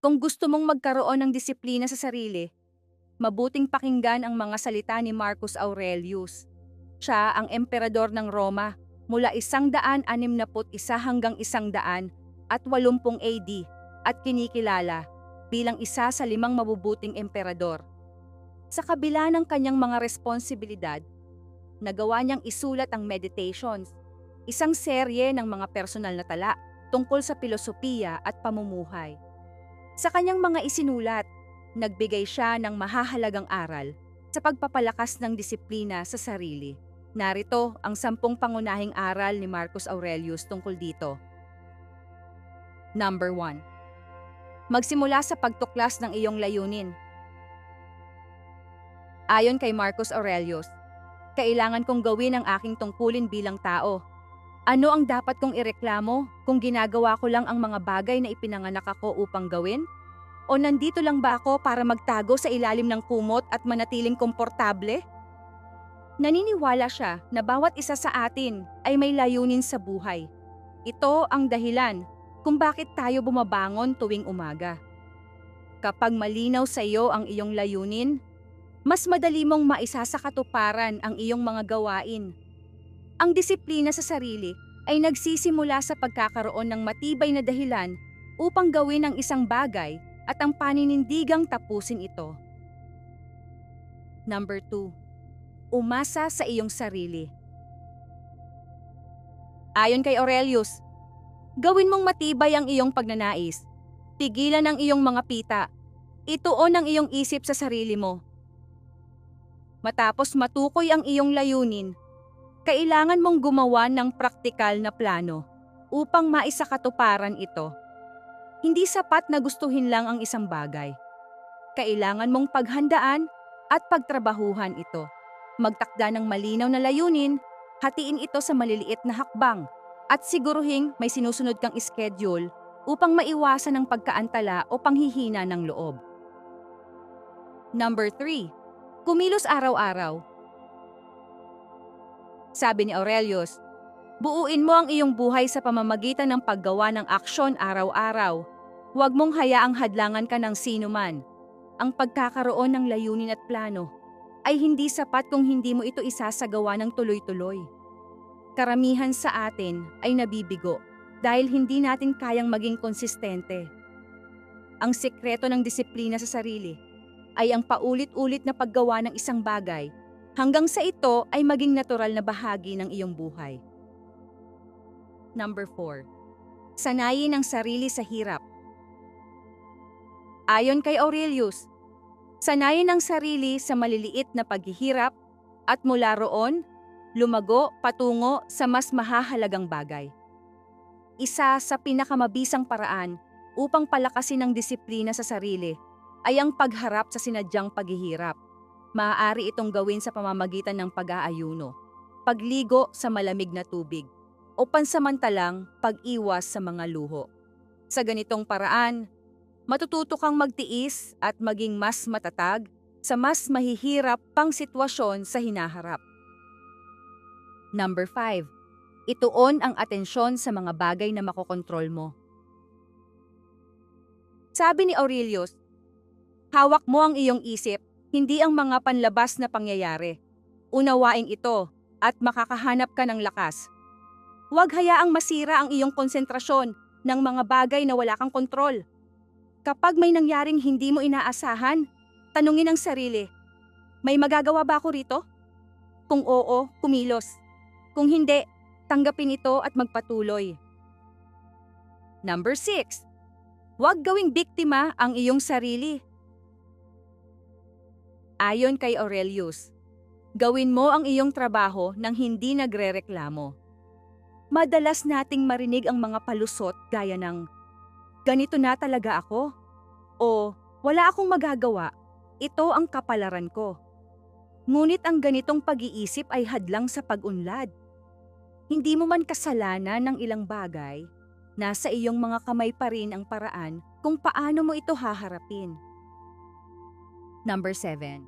Kung gusto mong magkaroon ng disiplina sa sarili, mabuting pakinggan ang mga salita ni Marcus Aurelius. Siya ang emperador ng Roma mula 161 hanggang 100 at 80 AD at kinikilala bilang isa sa limang mabubuting emperador. Sa kabila ng kanyang mga responsibilidad, nagawa niyang isulat ang Meditations, isang serye ng mga personal na tala tungkol sa pilosopiya at pamumuhay. Sa kanyang mga isinulat, nagbigay siya ng mahahalagang aral sa pagpapalakas ng disiplina sa sarili. Narito ang sampung pangunahing aral ni Marcus Aurelius tungkol dito. Number 1. Magsimula sa pagtuklas ng iyong layunin. Ayon kay Marcus Aurelius, kailangan kong gawin ang aking tungkulin bilang tao. Ano ang dapat kong ireklamo kung ginagawa ko lang ang mga bagay na ipinanganak ako upang gawin? O nandito lang ba ako para magtago sa ilalim ng kumot at manatiling komportable? Naniniwala siya na bawat isa sa atin ay may layunin sa buhay. Ito ang dahilan kung bakit tayo bumabangon tuwing umaga. Kapag malinaw sa iyo ang iyong layunin, mas madali mong maisa sa katuparan ang iyong mga gawain ang disiplina sa sarili ay nagsisimula sa pagkakaroon ng matibay na dahilan upang gawin ang isang bagay at ang paninindigang tapusin ito. Number 2. Umasa sa iyong sarili. Ayon kay Aurelius, gawin mong matibay ang iyong pagnanais. Pigilan ang iyong mga pita. Ituon ang iyong isip sa sarili mo. Matapos matukoy ang iyong layunin, kailangan mong gumawa ng praktikal na plano upang maisakatuparan ito. Hindi sapat na gustuhin lang ang isang bagay. Kailangan mong paghandaan at pagtrabahuhan ito. Magtakda ng malinaw na layunin, hatiin ito sa maliliit na hakbang, at siguruhing may sinusunod kang schedule upang maiwasan ang pagkaantala o panghihina ng loob. Number 3. Kumilos araw-araw sabi ni Aurelius, buuin mo ang iyong buhay sa pamamagitan ng paggawa ng aksyon araw-araw. Huwag mong hayaang hadlangan ka ng sino man. Ang pagkakaroon ng layunin at plano ay hindi sapat kung hindi mo ito isasagawa ng tuloy-tuloy. Karamihan sa atin ay nabibigo dahil hindi natin kayang maging konsistente. Ang sikreto ng disiplina sa sarili ay ang paulit-ulit na paggawa ng isang bagay hanggang sa ito ay maging natural na bahagi ng iyong buhay. Number 4. Sanayin ang sarili sa hirap. Ayon kay Aurelius, sanayin ang sarili sa maliliit na paghihirap at mula roon, lumago patungo sa mas mahahalagang bagay. Isa sa pinakamabisang paraan upang palakasin ang disiplina sa sarili ay ang pagharap sa sinadyang paghihirap Maaari itong gawin sa pamamagitan ng pag-aayuno, pagligo sa malamig na tubig, o pansamantalang pag-iwas sa mga luho. Sa ganitong paraan, matututo kang magtiis at maging mas matatag sa mas mahihirap pang sitwasyon sa hinaharap. Number 5. Ituon ang atensyon sa mga bagay na makokontrol mo. Sabi ni Aurelius, hawak mo ang iyong isip hindi ang mga panlabas na pangyayari. Unawain ito at makakahanap ka ng lakas. Huwag hayaang masira ang iyong konsentrasyon ng mga bagay na wala kang kontrol. Kapag may nangyaring hindi mo inaasahan, tanungin ang sarili, may magagawa ba ako rito? Kung oo, kumilos. Kung hindi, tanggapin ito at magpatuloy. Number 6. Huwag gawing biktima ang iyong sarili Ayon kay Aurelius, gawin mo ang iyong trabaho nang hindi nagrereklamo. Madalas nating marinig ang mga palusot gaya ng, ganito na talaga ako, o wala akong magagawa, ito ang kapalaran ko. Ngunit ang ganitong pag-iisip ay hadlang sa pag-unlad. Hindi mo man kasalanan ng ilang bagay, nasa iyong mga kamay pa rin ang paraan kung paano mo ito haharapin. Number 7.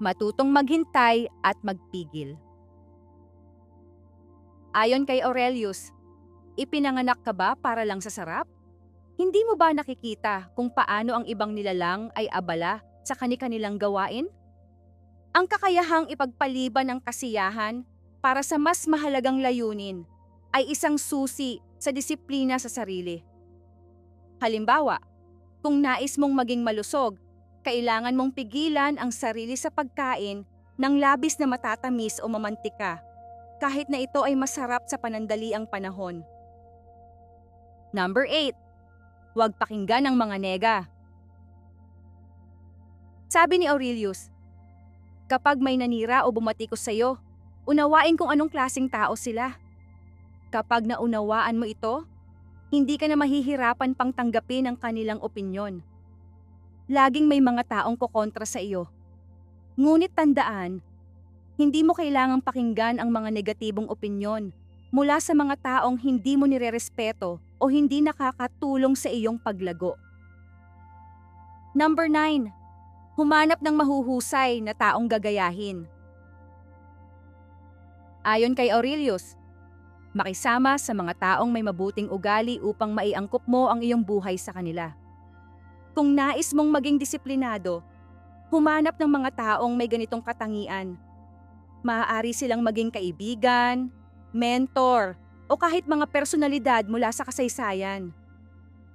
Matutong maghintay at magpigil. Ayon kay Aurelius, ipinanganak ka ba para lang sa sarap? Hindi mo ba nakikita kung paano ang ibang nilalang ay abala sa kani-kanilang gawain? Ang kakayahang ipagpaliban ng kasiyahan para sa mas mahalagang layunin ay isang susi sa disiplina sa sarili. Halimbawa, kung nais mong maging malusog, kailangan mong pigilan ang sarili sa pagkain ng labis na matatamis o mamantika, kahit na ito ay masarap sa panandaliang panahon. Number 8. Huwag pakinggan ang mga nega. Sabi ni Aurelius, Kapag may nanira o bumatikos sa iyo, unawain kung anong klasing tao sila. Kapag naunawaan mo ito, hindi ka na mahihirapan pang tanggapin ang kanilang opinyon. Laging may mga taong kokontra sa iyo. Ngunit tandaan, hindi mo kailangang pakinggan ang mga negatibong opinyon mula sa mga taong hindi mo nirerespeto o hindi nakakatulong sa iyong paglago. Number 9. Humanap ng mahuhusay na taong gagayahin. Ayon kay Aurelius, makisama sa mga taong may mabuting ugali upang maiangkop mo ang iyong buhay sa kanila. Kung nais mong maging disiplinado, humanap ng mga taong may ganitong katangian. Maaari silang maging kaibigan, mentor, o kahit mga personalidad mula sa kasaysayan.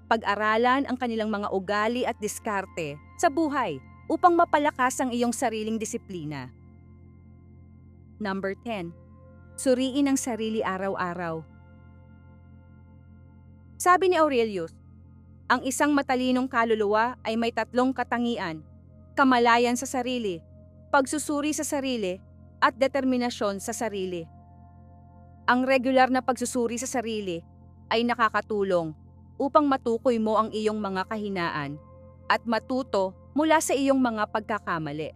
Pag-aralan ang kanilang mga ugali at diskarte sa buhay upang mapalakas ang iyong sariling disiplina. Number 10. Suriin ang sarili araw-araw. Sabi ni Aurelius, ang isang matalinong kaluluwa ay may tatlong katangian, kamalayan sa sarili, pagsusuri sa sarili, at determinasyon sa sarili. Ang regular na pagsusuri sa sarili ay nakakatulong upang matukoy mo ang iyong mga kahinaan at matuto mula sa iyong mga pagkakamali.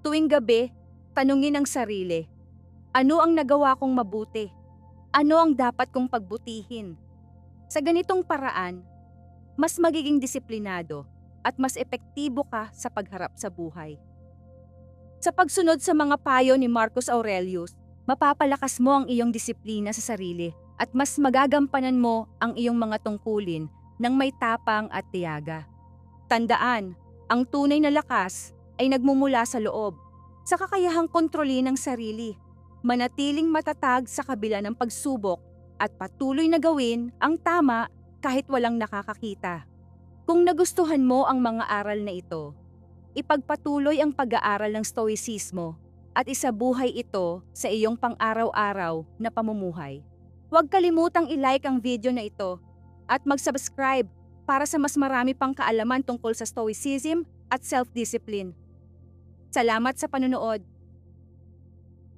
Tuwing gabi, tanungin ang sarili, ano ang nagawa kong mabuti? Ano ang dapat kong pagbutihin? Sa ganitong paraan, mas magiging disiplinado at mas epektibo ka sa pagharap sa buhay. Sa pagsunod sa mga payo ni Marcus Aurelius, mapapalakas mo ang iyong disiplina sa sarili at mas magagampanan mo ang iyong mga tungkulin ng may tapang at tiyaga. Tandaan, ang tunay na lakas ay nagmumula sa loob, sa kakayahang kontrolin ng sarili, manatiling matatag sa kabila ng pagsubok at patuloy na gawin ang tama kahit walang nakakakita. Kung nagustuhan mo ang mga aral na ito, ipagpatuloy ang pag-aaral ng Stoicismo at isabuhay ito sa iyong pang-araw-araw na pamumuhay. Huwag kalimutang i-like ang video na ito at mag-subscribe para sa mas marami pang kaalaman tungkol sa Stoicism at self-discipline. Salamat sa panonood!